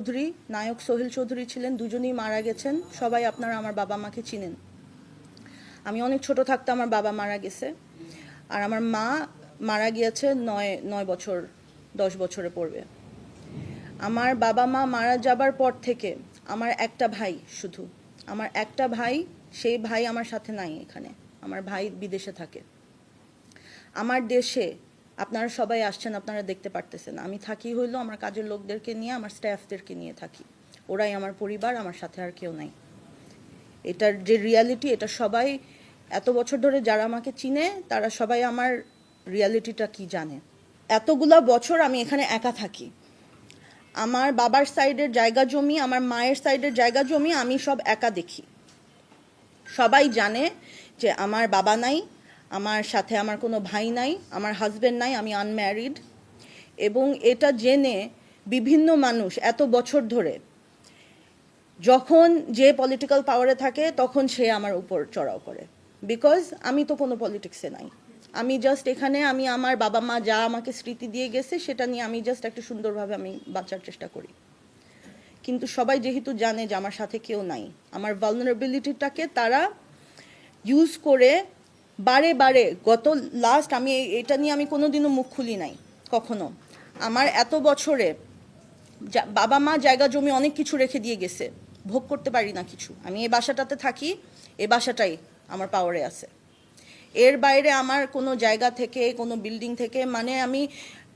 চৌধুরী, নায়ক সোহেল চৌধুরী ছিলেন, দুজনেই মারা গেছেন। সবাই আপনারা আমার বাবা মাকে চিনেন। আমি অনেক ছোট থাকতে আমার বাবা মারা গেছে। আর আমার মা মারা গিয়েছে নয় নয় বছর, দশ বছরে পড়বে। আমার বাবা মা মারা যাবার পর থেকে আমার একটা ভাই শুধু। আমার একটা ভাই, সেই ভাই আমার সাথে নাই এখানে। আমার ভাই বিদেশে থাকে। আমার দেশে আপনারা সবাই আসছেন, আপনারা দেখতে পারতেছেন। আমি থাকি হইল আমার কাজের লোকদেরকে নিয়ে, আমার স্টাফদেরকে নিয়ে থাকি। ওরাই আমার পরিবার, আমার সাথে আর কেউ নাই। এটার যে রিয়ালিটি এটা সবাই এত বছর ধরে যারা আমাকে চিনে, তারা সবাই আমার রিয়ালিটিটা কি জানে? এতগুলা বছর আমি এখানে একা থাকি। আমার বাবার সাইডের জায়গা জমি, আমার মায়ের সাইডের জায়গা জমি আমি সব একা দেখি। সবাই জানে যে আমার বাবা নাই আমার সাথে আমার কোনো ভাই নাই, আমার হাজবেন্ড নাই, আমি আনম্যারিড এবং এটা জেনে বিভিন্ন মানুষ এত বছর ধরে যখন যে পলিটিক্যাল পাওয়ারে থাকে, তখন সে আমার উপর চড়াও করে। বিকজ আমি তো কোনো পলিটিক্সে নাই। আমি জাস্ট এখানে, আমি আমার বাবা মা যা আমাকে স্মৃতি দিয়ে গেছে, সেটা নিয়ে আমি জাস্ট একটা সুন্দরভাবে আমি বাঁচার চেষ্টা করি। কিন্তু সবাই যেহেতু জানে যে আমার সাথে কেউ নাই, আমার ভালনারেবিলিটিটাকে তারা ইউজ করে বারে বারে, গত লাস্ট আমি এটা নিয়ে আমি কোনোদিনও মুখ খুলি নাই, কখনো। আমার এত বছরে বাবা মা জায়গা জমি অনেক কিছু রেখে দিয়ে গেছে, ভোগ করতে পারি না কিছু। আমি এই বাসাটাতে থাকি এ বাসাটাই আমার পাওয়ারে আছে। এর বাইরে আমার কোনো জায়গা থেকে, কোনো বিল্ডিং থেকে মানে আমি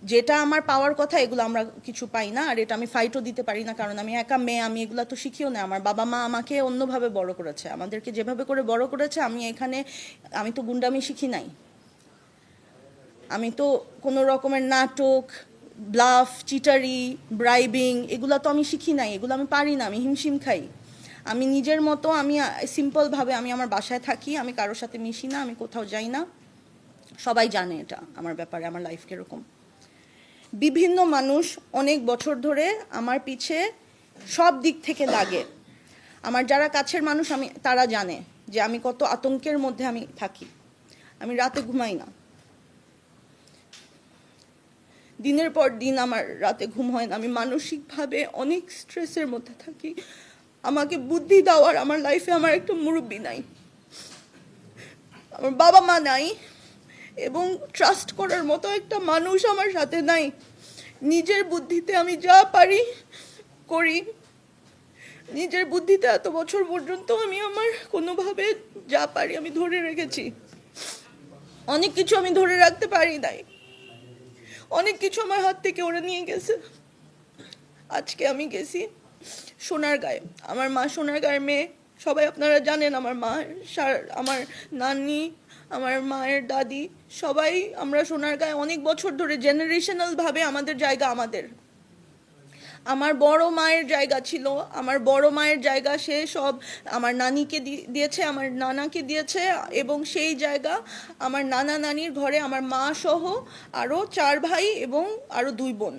যেটা আমার পাওয়ার কথা, এগুলো আমরা কিছু পাই না, আর এটা আমি ফাইটও দিতে পারি না, কারণ আমি একা মেয়ে, আমি এগুলো তো শিখিও না। আমার বাবা মা আমাকে অন্যভাবে বড় করেছে। আমাদেরকে যেভাবে করে বড় করেছে, আমি এখানে, আমি তো গুন্ডামি শিখি নাই। আমি তো কোনো রকমের নাটক ব্লাফ চিটারি ব্রাইবিং এগুলো তো আমি শিখি নাই। এগুলো আমি পারি না, আমি হিমশিম খাই। আমি নিজের মতো, আমি সিম্পলভাবে আমি আমার বাসায় থাকি, আমি কারোর সাথে মিশি না, আমি কোথাও যাই না। সবাই জানে এটা, আমার ব্যাপারে, আমার লাইফ কীরকম বিভিন্ন মানুষ অনেক বছর ধরে আমার পিছে সব দিক থেকে লাগে। আমার যারা কাছের মানুষ, আমি, তারা জানে যে আমি কত আতঙ্কের মধ্যে আমি থাকি। আমি রাতে ঘুমাই না। দিনের পর দিন আমার রাতে ঘুম হয় না। আমি মানসিকভাবে অনেক স্ট্রেসের মধ্যে থাকি। আমাকে বুদ্ধি দেওয়ার আমার লাইফে আমার একটা মুরব্বী নাই। আমার বাবা মা নাই। এবং ট্রাস্ট করার মতো একটা মানুষ আমার সাথে নাই। নিজের বুদ্ধিতে আমি যা পারি করি। নিজের বুদ্ধিতে এত বছর পর্যন্ত আমি আমার কোনোভাবে যা পারি আমি ধরে রেখেছি। অনেক কিছু আমি ধরে রাখতে পারি নাই। অনেক কিছু আমার হাত থেকে ওরা নিয়ে গেছে। আজকে আমি গেছি সোনার গায়ে। আমার মা সোনার গায়ের মেয়ে। সবাই আপনারা জানেন আমার মা আমার নানি আমার মায়ের দাদি, সবাই আমরা সোনার গায়ে অনেক বছর ধরে জেনারেশনাল ভাবে আমাদের জায়গা আমাদের। আমার বড় মায়ের জায়গা ছিল, আমার বড় মায়ের জায়গা সে সব আমার নানিকে দিয়েছে, আমার নানাকে দিয়েছে এবং সেই জায়গা আমার নানা নানির ঘরে আমার মা সহ আরও চার ভাই এবং আরও দুই বোন।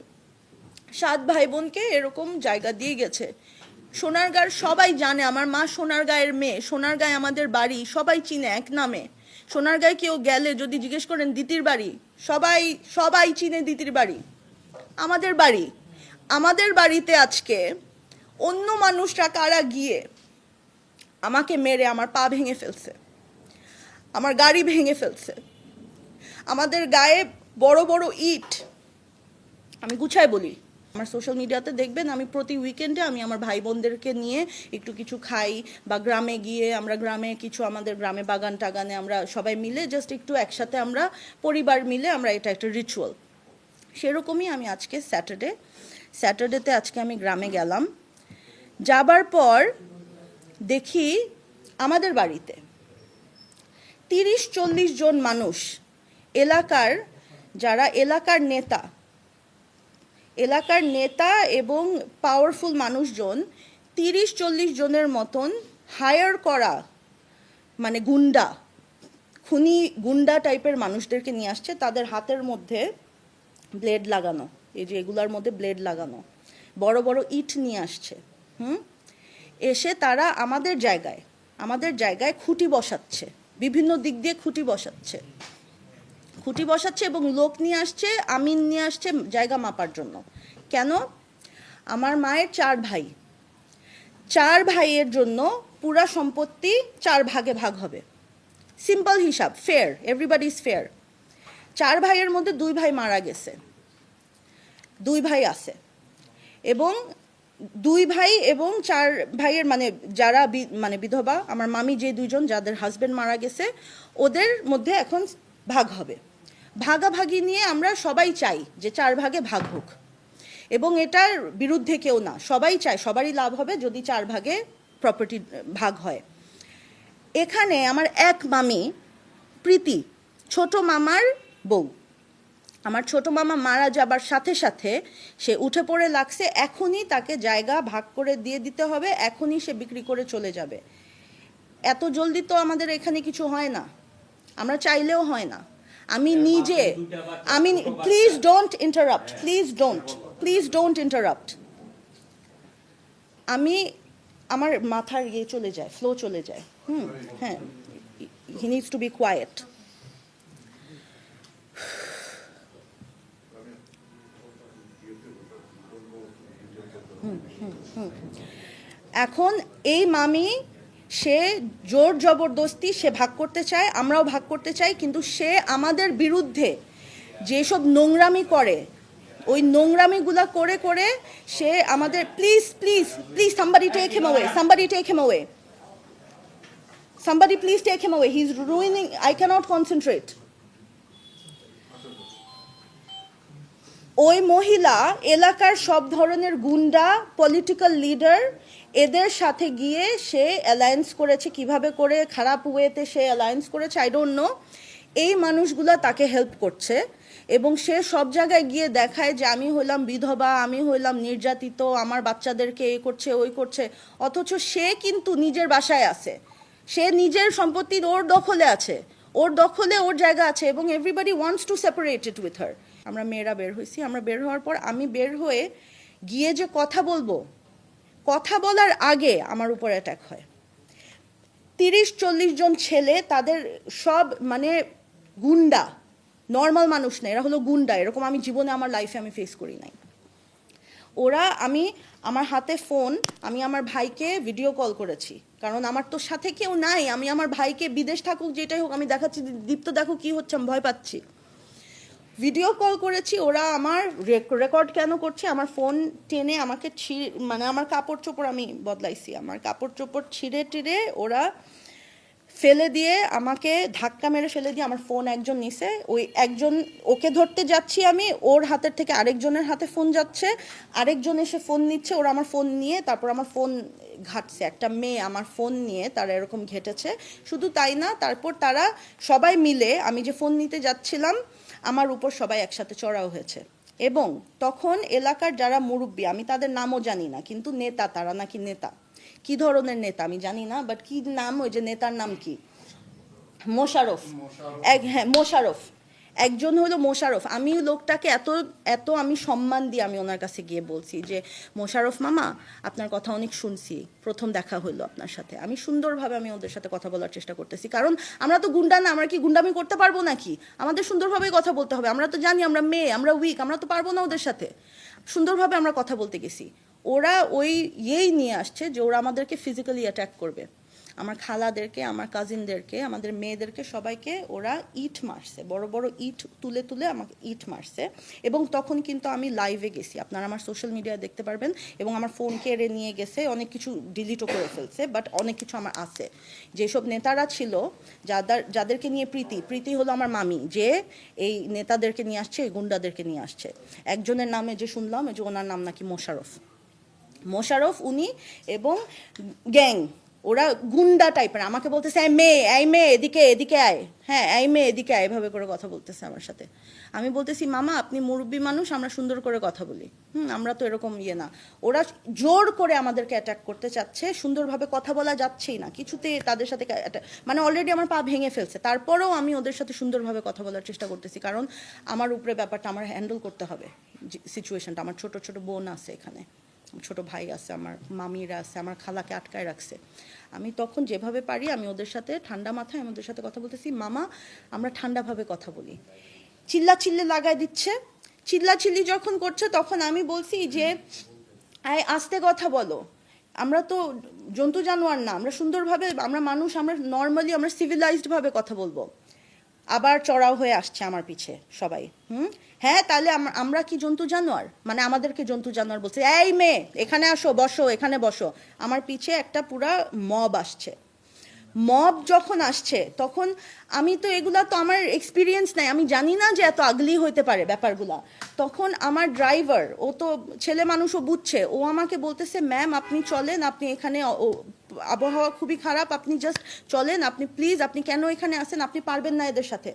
সাত ভাই বোনকে এরকম জায়গা দিয়ে গেছে। সোনারগাঁর সবাই জানে, আমার মা সোনারগাঁয়ের মেয়ে, সোনারগাঁয় আমাদের বাড়ি সবাই চিনে এক নামে। সোনারগাঁয় কেউ গেলে যদি জিজ্ঞেস করেন, দিতির বাড়ি? সবাই সবাই চিনে দিতির বাড়ি। আমাদের বাড়ি। আমাদের বাড়িতে আজকে অন্য মানুষরা কারা গিয়ে আমাকে মেরে আমার পা ভেঙে ফেলছে, আমার গাড়ি ভেঙে ফেলছে, আমাদের গায়ে বড় বড় ইট, আমি গুছায় বলি আমার সোশ্যাল মিডিয়াতে দেখবেন আমি প্রতি উইকেন্ডে আমি আমার ভাই বোনদেরকে নিয়ে একটু কিছু খাই বা গ্রামে গিয়ে আমরা গ্রামে কিছু আমাদের গ্রামে বাগান টাগানে আমরা সবাই মিলে জাস্ট একটু একসাথে আমরা পরিবার মিলে আমরা এটা একটা রিচুয়াল সেরকমই আমি আজকে স্যাটারডে স্যাটারডেতে আজকে আমি গ্রামে গেলাম। যাবার পর দেখি আমাদের বাড়িতে তিরিশ চল্লিশ জন মানুষ, এলাকার যারা এলাকার নেতা এলাকার নেতা এবং পাওয়ারফুল মানুষজন তিরিশ চল্লিশ জনের মতন হায়ার করা মানে গুন্ডা, খুনি গুন্ডা টাইপের মানুষদেরকে নিয়ে আসছে, তাদের হাতের মধ্যে ব্লেড লাগানো, এই যে এগুলার মধ্যে ব্লেড লাগানো, বড় বড় ইট নিয়ে আসছে, হুম? এসে তারা আমাদের জায়গায় আমাদের জায়গায় খুঁটি বসাচ্ছে, বিভিন্ন দিক দিয়ে খুঁটি বসাচ্ছে। খুঁটি বসাচ্ছে এবং লোক নিয়ে আসছে, আমিন নিয়ে আসছে জায়গা মাপার জন্য। কেন? আমার মায়ের চার ভাই। চার ভাইয়ের জন্য পুরা সম্পত্তি চার ভাগে ভাগ হবে। সিম্পল হিসাব ফেয়ার এভরিবাডি ইজ ফেয়ার চার ভাইয়ের মধ্যে দুই ভাই মারা গেছে। দুই ভাই আছে। এবং দুই ভাই এবং চার ভাইয়ের মানে যারা মানে বিধবা, আমার মামি যে দুইজন, যাদের হাজব্যান্ড মারা গেছে, ওদের মধ্যে এখন ভাগ হবে। ভাগাভাগি নিয়ে আমরা সবাই চাই যে চার ভাগে ভাগ হোক। এবং এটার বিরুদ্ধে কেউ না, সবাই চায়, সবারই লাভ হবে যদি চার ভাগে প্রপার্টি ভাগ হয়। এখানে আমার এক মামি, প্রীতি, ছোট মামার বউ। আমার ছোট মামা মারা যাবার সাথে সাথে সে উঠে পড়ে লাগছে, এখনই তাকে জায়গা ভাগ করে দিয়ে দিতে হবে, এখনই সে বিক্রি করে চলে যাবে। এত জলদি তো আমাদের এখানে কিছু হয় না। আমরা চাইলেও হয় না। আমি নিজে আমি please don't interrupt please don't please don't interrupt আমি আমার মাথার ইয়ে চলে যায় ফ্লো চলে যায়। হুম হ্যাঁ he needs to be quiet এখন এই মামি সে জোর জবরদস্তি সে ভাগ করতে চায়, আমরাও ভাগ করতে চাই, কিন্তু সে আমাদের বিরুদ্ধে যেসব নোংরামি করে, ওই নোংরামিগুলা করে করে সে আমাদের please please please somebody take him away somebody take him away. Somebody please take him away, he's ruining, i cannot concentrate. ওই মহিলা, এলাকার সব ধরনের গুন্ডা পলিটিক্যাল লিডার এদের সাথে গিয়ে সে অ্যালায়েন্স করেছে, কীভাবে করে, খারাপ ওয়েতে সে অ্যালায়েন্স করেছে আই ডোন্ট নো এই মানুষগুলা তাকে হেল্প করছে এবং সে সব জায়গায় গিয়ে দেখায় যে আমি হইলাম বিধবা, আমি হইলাম নির্যাতিত, আমার বাচ্চাদেরকে এ করছে, ওই করছে। অথচ সে কিন্তু নিজের বাসায় আছে। সে নিজের সম্পত্তি ওর দখলে আছে। ওর দখলে ওর জায়গা আছে এবং everybody wants to separate it with her আমরা মেয়েরা বের হয়েছি আমরা বের হওয়ার পর আমি বের হয়ে গিয়ে যে কথা বলব কথা বলার আগে আমার উপর অ্যাটাক হয়। তিরিশ, চল্লিশ জন ছেলে তাদের সব মানে গুন্ডা নর্মাল মানুষ না, এরা হলো গুন্ডা, এরকম আমি জীবনে আমার লাইফে আমি ফেস করি নাই। ওরা আমি, আমার হাতে ফোন আমি আমার ভাইকে ভিডিও কল করেছি। কারণ আমার তো সাথে কেউ নাই, আমি আমার ভাইকে বিদেশ থাকুক, যেটাই হোক, আমি দেখাচ্ছি, দীপ্ত দেখো কি হচ্ছে, আমি ভয় পাচ্ছি। ভিডিও কল করেছি, ওরা আমার রেকর্ড কেন করছে, আমার ফোন টেনে আমাকে ছিঁড়ে মানে আমার কাপড় চোপড় আমি বদলাইছি। আমার কাপড় চোপড় ছিঁড়ে টিড়ে ওরা ফেলে দিয়ে আমাকে ধাক্কা মেরে ফেলে দিয়ে আমার ফোন একজন নিছে। ওই একজন, ওকে ধরতে যাচ্ছি আমি, ওর হাতের থেকে আরেকজনের হাতে ফোন যাচ্ছে। আরেকজন এসে ফোন নিচ্ছে, ওরা আমার ফোন নিয়ে তারপর আমার ফোন ঘাটছে। একটা মেয়ে আমার ফোন নিয়ে তারা এরকম ঘেটেছে। শুধু তাই না, তারপর তারা সবাই মিলে আমি যে ফোন নিতে যাচ্ছিলাম আমার উপর সবাই একসাথে চড়াও হয়েছে। এবং তখন এলাকার যারা মুরব্বী আমি তাদের নামও জানি না কিন্তু নেতা তারা নাকি নেতা। কি ধরনের নেতা আমি জানি না বাট কি নাম ওই যে নেতার নাম কি? মোশারফ এক হ্যাঁ মোশারফ একজন হলো মোশারফ আমি লোকটাকে এত এত আমি সম্মান দিয়ে আমি ওনার কাছে গিয়ে বলছি যে মোশারফ মামা, আপনার কথা অনেক শুনছি। প্রথম দেখা হলো আপনার সাথে। আমি সুন্দরভাবে আমি ওদের সাথে কথা বলার চেষ্টা করতেছি। কারণ আমরা তো গুন্ডা না, আমরা কি গুন্ডামি করতে পারব নাকি? আমাদের সুন্দরভাবে কথা বলতে হবে। আমরা তো জানি আমরা মেয়ে, আমরা উইক আমরা তো পারব না ওদের সাথে। সুন্দরভাবে আমরা কথা বলতে গেছি। ওরা ওই ইয়েই নিয়ে আসছে যে, ওরা আমাদেরকে ফিজিক্যালি অ্যাটাক করবে। আমার খালাদেরকে, আমার কাজিনদেরকে আমাদের মেয়েদেরকে সবাইকে ওরা ইট মারছে। বড় বড় ইট তুলে তুলে আমাকে ইট মারছে। এবং তখন কিন্তু আমি লাইভে গেছি। আপনারা আমার সোশ্যাল মিডিয়ায় দেখতে পারবেন। এবং আমার ফোন কেড়ে নিয়ে গেছে, অনেক কিছু ডিলিটও করে ফেলছে বাট অনেক কিছু আমার আছে। যেসব নেতারা ছিল, যাদের, যাদেরকে নিয়ে প্রীতি প্রীতি হলো আমার মামি, যে এই নেতাদেরকে নিয়ে আসছে, এই গুন্ডাদেরকে নিয়ে আসছে। একজনের নামে যে শুনলাম যে ওনার নাম নাকি মোশারফ মোশারফ উনি এবং গ্যাং ওরা গুন্ডা টাইপের আমাকে বলতেছে, এই মেয়ে এই মেয়ে, এদিকে এদিকে আয়। হ্যাঁ এই মেয়ে, এদিকে আয়। এভাবে করে কথা বলতেছে আমার সাথে। আমি বলতেছি, মামা, আপনি মুরব্বী মানুষ, আমরা সুন্দর করে কথা বলি। হুম, আমরা তো এরকম ইয়ে না। ওরা জোর করে আমাদেরকে অ্যাটাক করতে চাচ্ছে, সুন্দরভাবে কথা বলা যাচ্ছেই না। কিছুতে তাদের সাথে মানে অলরেডি আমার পা ভেঙে ফেলছে। তারপরেও আমি ওদের সাথে সুন্দরভাবে কথা বলার চেষ্টা করতেছি, কারণ আমার উপরে ব্যাপারটা আমার হ্যান্ডেল করতে হবে। সিচুয়েশনটা আমার ছোট ছোট বোন আছে এখানে। ছোট ভাই আছে, আমার মামিরা আছে, আমার খালাকে আটকায় রাখছে। আমি তখন যেভাবে পারি, আমি ওদের সাথে ঠান্ডা মাথায় আমি ওদের সাথে কথা বলতেছি, মামা, আমরা ঠান্ডাভাবে কথা বলি। চিল্লা চিল্লে লাগাই দিচ্ছে। চিল্লা চিল্লি যখন করছে, তখন আমি বলছি যে, আয়, আস্তে কথা বলো। আমরা তো জন্তু জানোয়ার না, আমরা সুন্দরভাবে, আমরা মানুষ, আমরা নর্মালি আমরা সিভিলাইজড ভাবে কথা বলব। আবার চড়াও হয়ে আসছে আমার পিছে, সবাই। হুম? হ্যাঁ তাহলে আমরা কি জন্তু জানোয়ার? মানে আমাদেরকে জন্তু জানোয়ার বলছে, এই মেয়ে, এখানে আসো, বসো, এখানে বসো। আমার পিছে একটা পুরা মব আসছে। মব যখন আসছে, তখন আমি তো এগুলা তো আমার এক্সপিরিয়েন্স নাই, আমি জানি না যে এত আগলি হইতে পারে ব্যাপারগুলা। তখন আমার ড্রাইভার ও তো ছেলে মানুষও বুঝছে, ও আমাকে বলতেছে ম্যাম আপনি চলেন, আপনি এখানে আবহাওয়া খুবই খারাপ, আপনি জাস্ট চলেন, আপনি প্লিজ আপনি কেন এখানে আসেন, আপনি পারবেন না এদের সাথে।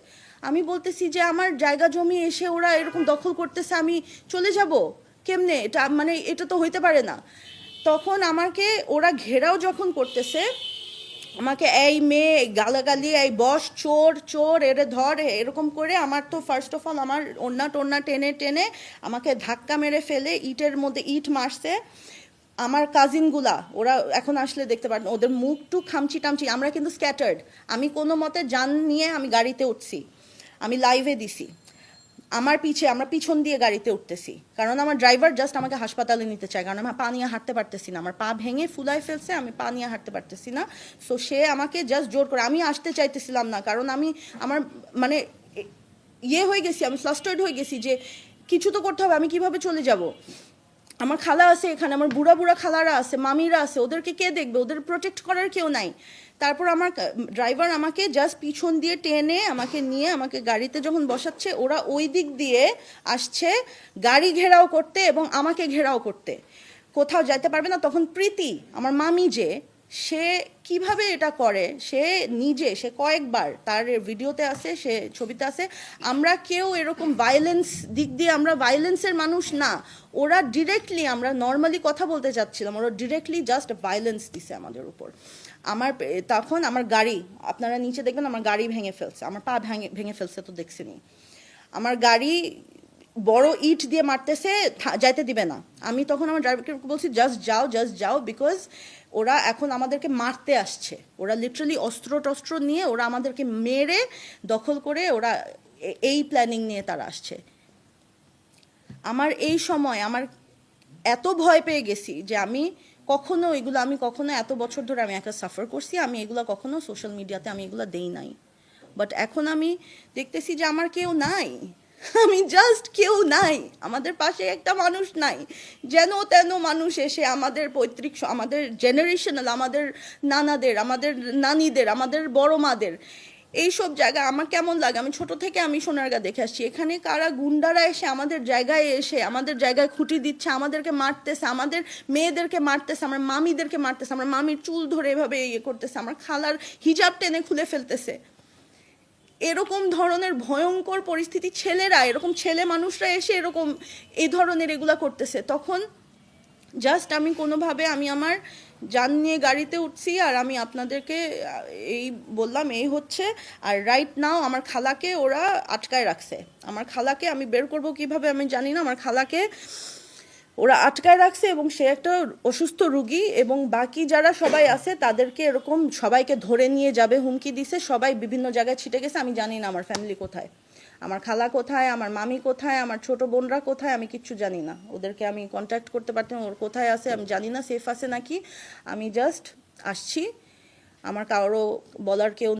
আমি বলতেছি যে আমার জায়গা জমি এসে ওরা এরকম দখল করতেছে, আমি চলে যাব। কেমনে? এটা মানে এটা তো হইতে পারে না। তখন আমাকে ওরা ঘেরাও যখন করতেছে, আমাকে এই মেয়ে গালাগালি, এই বস চোর চোর, এরে ধর, এরকম করে আমার তো ফার্স্ট অফ অল আমার ওন্না টোন্না টেনে টেনে আমাকে ধাক্কা মেরে ফেলে, ইটের মধ্যে ইট মারছে। আমার কাজিনগুলা ওরা এখন আসলে দেখতে পারেন, ওদের মুখ টুক খামচি টামচি, আমরা কিন্তু স্ক্যাটার্ড আমি কোনো মতে যান নিয়ে আমি গাড়িতে উঠছি। আমি লাইভে দিছি। আমার পিছে, আমরা পিছন দিয়ে গাড়িতে উঠতেছি। কারণ আমার ড্রাইভার জাস্ট আমাকে হাসপাতালে নিতে চায়, কারণ আমি পা নিয়ে হাঁটতে পারতেছি না। আমার পা ভেঙে ফুলায় ফেলছে, আমি পা নিয়ে হাঁটতে পারতেছি না। সো সে আমাকে জাস্ট জোর করে, আমি আসতে চাইতেছিলাম না, কারণ আমি আমার মানে ইয়ে হয়ে গেছি, আমি ফ্লাস্টার্ড হয়ে গেছি যে, কিছু তো করতে হবে, আমি কীভাবে চলে যাব? আমার খালা আছে এখানে, আমার বুড়া বুড়া খালারা আছে, মামিরা আছে, ওদেরকে কে দেখবে? ওদের প্রোটেক্ট করার কেউ নাই। তারপর আমার ড্রাইভার আমাকে জাস্ট পিছন দিয়ে টেনে আমাকে নিয়ে আমাকে গাড়িতে যখন বসাচ্ছে, ওরা ওই দিক দিয়ে আসছে গাড়ি ঘেরাও করতে এবং আমাকে ঘেরাও করতে। কোথাও যাইতে পারবে না, তখন প্রীতি, আমার মামি যে সে কীভাবে এটা করে? সে নিজে, সে কয়েকবার তার ভিডিওতে আছে, সে ছবিতে আছে। আমরা কেউ এরকম ভায়োলেন্স দিক দিয়ে আমরা ভায়োলেন্সের মানুষ না। ওরা ডিরেক্টলি আমরা নর্মালি কথা বলতে চাচ্ছিলাম। ওরা ডিরেক্টলি জাস্ট ভায়োলেন্স দিছে আমাদের উপর। আমার তখন আমার গাড়ি, আপনারা নিচে দেখবেন আমার গাড়ি ভেঙে ফেলছে। আমার পা ভেঙে ভেঙে ফেলছে তো দেখছিনি আমার গাড়ি বড় ইট দিয়ে মারতেছে যাইতে দিবে না। আমি তখন আমার ড্রাইভারকে বলছি জাস্ট যাও জাস্ট যাও বিকজ ওরা এখন আমাদেরকে মারতে আসছে। ওরা লিটারালি অস্ত্র টস্ত্র নিয়ে ওরা আমাদেরকে মেরে দখল করে ওরা এই প্ল্যানিং নিয়ে তারা আসছে। আমার এই সময় আমার এত ভয় পেয়ে গেছি যে আমি কখনো এগুলো, আমি কখনো এত বছর ধরে আমি একটা সাফার করছি, আমি এগুলো কখনো সোশ্যাল মিডিয়াতে আমি এগুলো দেই নাই। বাট এখন আমি দেখতেছি যে আমার কেউ নাই। আমি জাস্ট কেউ নাই। আমাদের পাশে একটা মানুষ নাই। যেন তেন মানুষ এসে আমাদের পৈতৃক আমাদের জেনারেশনাল আমাদের নানাদের, আমাদের নানিদের, আমাদের বড় মাদের, এইসব জায়গা আমার কেমন লাগে? আমি ছোট থেকে আমি সোনারগা দেখে আসছি। এখানে কারা গুন্ডারা এসে আমাদের জায়গায় এসে, আমাদের জায়গায় খুঁটি দিচ্ছে, আমাদেরকে মারতেছে, আমাদের মেয়েদেরকে মারতেছে, আমার মামিদেরকে মারতেছে, আমার মামির চুল ধরে এভাবে ইয়ে করতেছে, আমার খালার হিজাব টেনে খুলে ফেলতেছে। এরকম ধরনের ভয়ঙ্কর পরিস্থিতি, ছেলেরা, এরকম ছেলে মানুষরা এসে এরকম এই ধরনের এগুলা করতেছে। তখন জাস্ট আমি কোনোভাবে আমি আমার যান নিয়ে গাড়িতে উঠছি আর আমি আপনাদেরকে, এই বললাম, এই হচ্ছে। আর রাইট নাও আমার খালাকে ওরা আটকায় রাখছে। আমার খালাকে আমি বের করব কীভাবে আমি জানি না। আমার খালাকে ওরা আটকায় রাখছে এবং সে একটা অসুস্থ রুগী এবং বাকি যারা সবাই আছে, তাদেরকে এরকম সবাইকে ধরে নিয়ে যাবে, হুমকি দিছে, সবাই বিভিন্ন জায়গায় ছিটে গেছে। আমি জানি না আমার ফ্যামিলি কোথায়। আমার খালা কোথায়? আমার মামি কোথায়? আমার ছোট বোনরা কোথায়? আমি কিচ্ছু জানি না। ওদেরকে আমি কন্ট্যাক্ট করতে পারতাম ওর কোথায় আছে আমি জানি না সেফ আছে নাকি। আমি জাস্ট আসছি। আমার কারও বলার কেউ